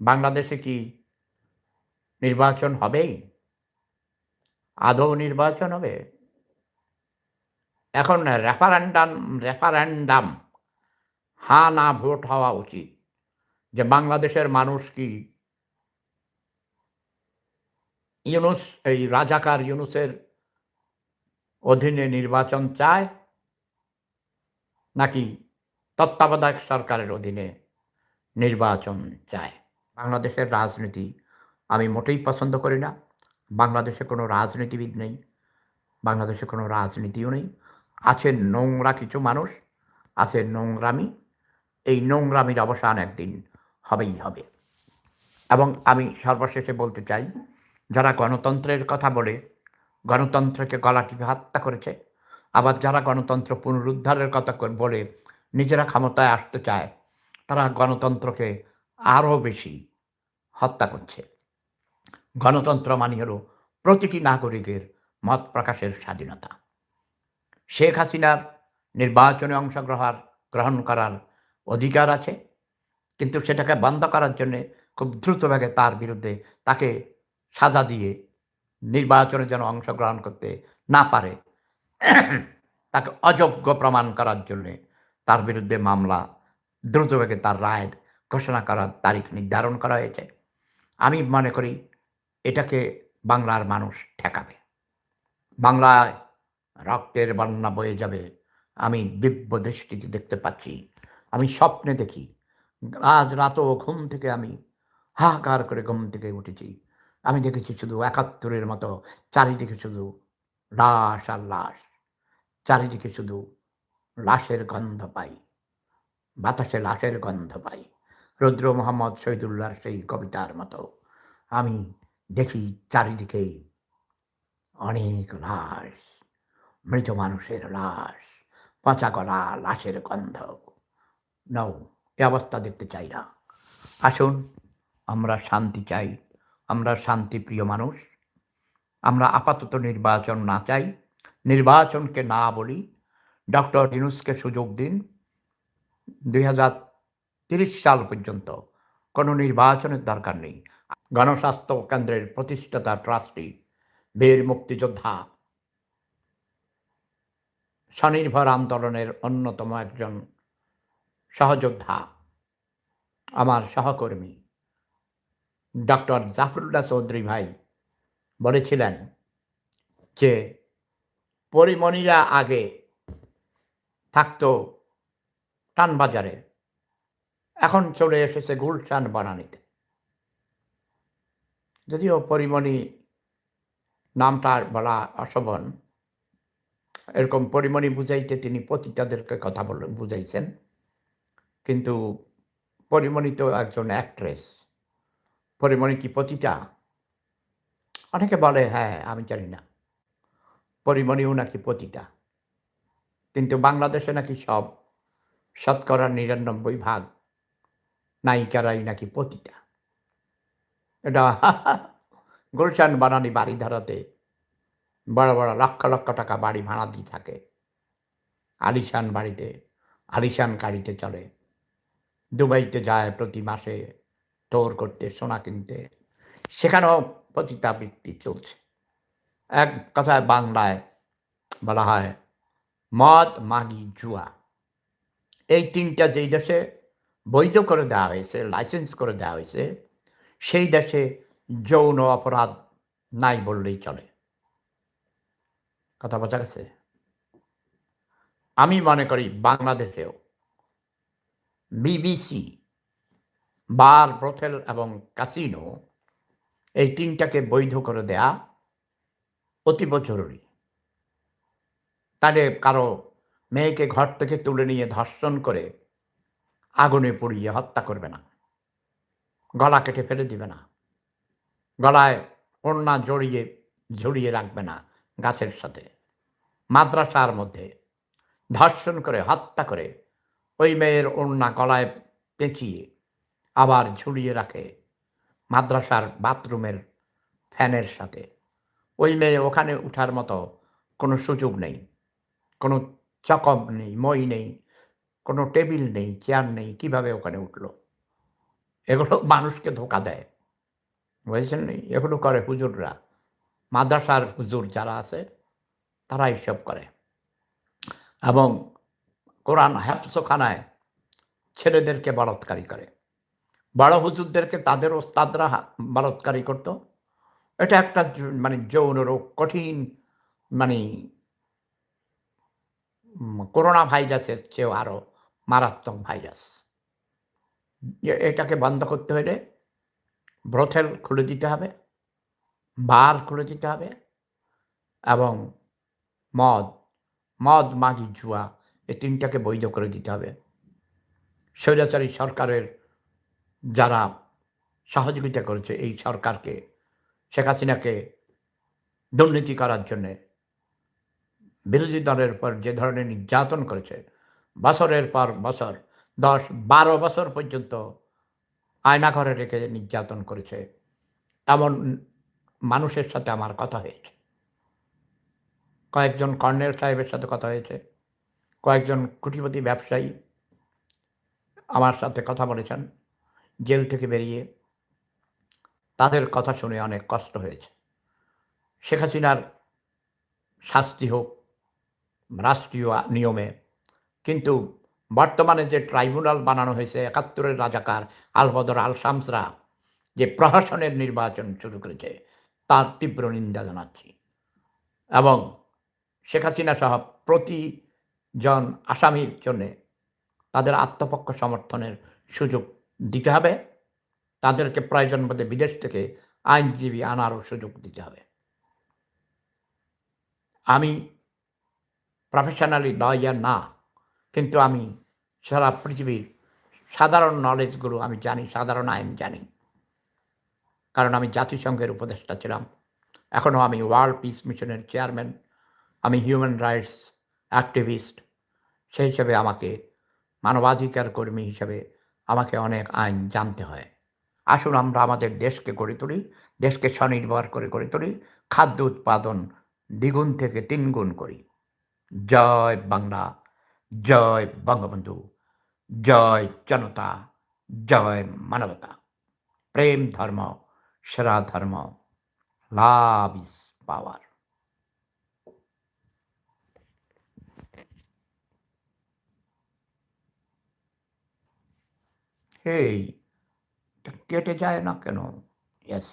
বাংলাদেশে কি নির্বাচন হবেই? আদৌ নির্বাচন হবে? এখন রেফারেন্ডাম রেফারেন্ডাম হা না ভোট হওয়া উচিত। যে বাংলাদেশের মানুষ কি ইউনুস, এই রাজাকার ইউনুসের অধীনে নির্বাচন চায়? নাকি তত্ত্বাবধায়ক সরকারের অধীনে নির্বাচন চায়? বাংলাদেশের রাজনীতি আমি মোটেই পছন্দ করি না। বাংলাদেশে কোনো রাজনীতিবিদ নেই, বাংলাদেশে কোনো রাজনীতিও নেই। আছে নোংরা কিছু মানুষ, আছে নোংরামি, এই নোংরামির অবসান একদিন হবেই হবে। এবং আমি সর্বশেষে বলতে চাই, যারা গণতন্ত্রের কথা বলে, গণতন্ত্রকে গলা টিপে হত্যা করেছে, আবার যারা গণতন্ত্র পুনরুদ্ধারের কথা বলে নিজেরা ক্ষমতায় আসতে চায়, তারা গণতন্ত্রকে আরও বেশি হত্যা করছে। গণতন্ত্র মানে হলো প্রতিটি নাগরিকের মত প্রকাশের স্বাধীনতা। শেখ হাসিনার নির্বাচনে অংশগ্রহণ গ্রহণ করার অধিকার আছে, কিন্তু সেটাকে বন্ধ করার জন্য খুব দ্রুতভাবে তার বিরুদ্ধে তাকে সাজা দিয়ে নির্বাচনে যেন অংশগ্রহণ করতে না পারে, তাকে অযোগ্য প্রমাণ করার জন্যে তার বিরুদ্ধে মামলা দ্রুতভাবে তার রায় ঘোষণা করার তারিখ নির্ধারণ করা হয়েছে। আমি মনে করি এটাকে বাংলার মানুষ ঠেকাবে। বাংলায় রক্তের বন্যা বয়ে যাবে। আমি দিব্য দৃষ্টিতে দেখতে পাচ্ছি। আমি স্বপ্নে দেখি। আজ রাতও ঘুম থেকে আমি হাহাকার করে ঘুম থেকে উঠেছি। আমি দেখেছি শুধু একাত্তরের মতো, চারিদিকে শুধু লাশ আর লাশ। চারিদিকে শুধু লাশের গন্ধ পাই। বাতাসে লাশের গন্ধ পাই। রুদ্র মোহাম্মদ শহীদুল্লাহর সেই কবিতার মতো। আমি দেখি চারিদিকেই অনেক লাশ, মৃত মানুষের লাশ, পচা গলা লাশের গন্ধ। নও, এ অবস্থা দেখতে চাই না। আসুন, আমরা শান্তি চাই, আমরা শান্তিপ্রিয় মানুষ। আমরা আপাতত নির্বাচন না চাই। নির্বাচনকে না বলি, ডক্টর ইউনুসকে সুযোগ দিন। দুই হাজার তিরিশ সাল পর্যন্ত কোনো নির্বাচনের দরকার নেই। গণস্বাস্থ্য কেন্দ্রের প্রতিষ্ঠাতা ট্রাস্টি, বীর মুক্তিযোদ্ধা স্বনির্ভর আন্দোলনের অন্যতম একজন সহযোদ্ধা, আমার সহকর্মী ডক্টর জাফরুল্লাহ চৌধুরী ভাই বলেছিলেন যে পরিমণিরা আগে থাকতো টানবাজারে। এখন চলে এসেছে গুলশান বানানিতে। যদিও পরিমণি নামটা বলা অশোভন, এরকম পরিমণি বুঝাইতে তিনি পতিতাদেরকে কথা বলে বুঝাইছেন, কিন্তু পরিমণি তো একজন অ্যাক্ট্রেস পরিমণি কি পতিতা? অনেকে বলে হ্যাঁ আমি জানি না। পরিমণিও নাকি পতিতা। কিন্তু বাংলাদেশে নাকি সব শতকরা নিরানব্বই ভাগ নায়িকারাই নাকি পতিতা? এটা গুলশান বানানি বাড়ি ধারাতে বড় বড় লক্ষ লক্ষ টাকা বাড়ি ভাড়া দিয়ে থাকে। আলিশান বাড়িতে, আলিশান গাড়িতে চলে। দুবাইতে যায় প্রতি মাসে টোর করতে, সোনা কিনতে। সেখানেও পতিতাবৃত্তি চলছে। এক কথায় বাংলায় বলা হয়, মদ মাগি জুয়া। এই তিনটা যেই দেশে বৈধ করে দেওয়া হয়েছে লাইসেন্স করে দেওয়া হয়েছে, সেই দেশে যৌন অপরাধ নাই বললেই চলে। কথা বোঝা গেছে? আমি মনে করি বাংলাদেশেও বিবিসি, বার ব্রথেল এবং কাসিনো এই তিনটাকে বৈধ করে দেয়া অতীব জরুরি। তাহলে কারও মেয়েকে ঘর থেকে তুলে নিয়ে ধর্ষণ করে আগুনে পুড়িয়ে হত্যা করবে না। গলা কেটে ফেলে দিবে না। গলায় ওড়না জড়িয়ে ঝুড়িয়ে রাখবে না গাছের সাথে। মাদ্রাসার মধ্যে ধর্ষণ করে, হত্যা করে ওই মেয়ের ওড়না গলায় পেঁচিয়ে আবার ঝুলিয়ে রাখে মাদ্রাসার বাথরুমের ফ্যানের সাথে। ওই মেয়ে ওখানে উঠার মতো কোনো সুযোগ নেই, কোনো চকম নেই, মই নেই কোনো টেবিল নেই, চেয়ার নেই, কীভাবে ওখানে উঠল? এগুলো মানুষকে ধোকা দেয়। বুঝেছেন? এগুলো করে হুজুররা। মাদ্রাসার হুজুর যারা আছে, তারা এইসব করে। এবং কোরআন হ্যাপসোখানায় ছেলেদেরকে বলৎকারী করে। বড় হুজুরদেরকে তাদের ওস্তাদরা বলৎকারী করত। এটা একটা মানে যৌন রোগ, কঠিন মানে করোনা ভাইরাসের চেয়েও আরও মারাত্মক ভাইরাস। এটাকে বন্ধ করতে হলে ব্রথেল খুলে দিতে হবে, বার খুলে দিতে হবে এবং মদ মদ, মাগি, জুয়া এই তিনটাকে বৈধ করে দিতে হবে। স্বৈরাচারী সরকারের যারা সহযোগিতা করেছে এই সরকারকে, শেখ হাসিনাকে দুর্নীতি করার জন্যে বিরোধী দলের উপর যে ধরনের নির্যাতন করেছে, বছরের পর বছর, দশ বারো বছর পর্যন্ত আয়নাঘরে রেখে নির্যাতন করেছে। এমন মানুষের সাথে আমার কথা হয়েছে। কয়েকজন কর্নেল সাহেবের সাথে কথা হয়েছে। কয়েকজন কুটিপতি ব্যবসায়ী আমার সাথে কথা বলেছেন, জেল থেকে বেরিয়ে। তাদের কথা শুনে অনেক কষ্ট হয়েছে। শেখ হাসিনার শাস্তি হোক রাষ্ট্রীয় নিয়মে। কিন্তু বর্তমানে যে ট্রাইব্যুনাল বানানো হয়েছে, একাত্তরের রাজাকার আলবদর আল শামসরা যে প্রশাসনের নির্বাচন শুরু করেছে, তার তীব্র নিন্দা জানাচ্ছি। এবং শেখ হাসিনা সহ প্রতিজন আসামির জন্যে তাদের আত্মপক্ষ সমর্থনের সুযোগ দিতে হবে। তাদেরকে প্রয়োজন মধ্যে বিদেশ থেকে আইনজীবী আনারও সুযোগ দিতে হবে। আমি প্রফেশনালি লয়ার না। কিন্তু আমি সারা পৃথিবীর সাধারণ নলেজগুলো আমি জানি, সাধারণ আইন জানি। কারণ আমি জাতিসংঘের উপদেষ্টা ছিলাম। এখনও আমি ওয়ার্ল্ড পিস মিশনের চেয়ারম্যান, আমি হিউম্যান রাইটস অ্যাক্টিভিস্ট। সেই হিসেবে আমাকে মানবাধিকার কর্মী হিসেবে আমাকে অনেক আইন জানতে হয়। আসুন আমরা আমাদের দেশকে গড়ে তুলি, দেশকে স্বনির্ভর করে গড়ে তুলি, খাদ্য উৎপাদন দ্বিগুণ থেকে তিনগুণ করি। জয় বাংলা, জয় বঙ্গবন্ধু, জয় জনতা, জয় মানবতা। প্রেম ধর্ম, সেরা ধর্ম, লাভ ইজ পাওয়ার। হেই কেটে যায় না কেন? ইয়েস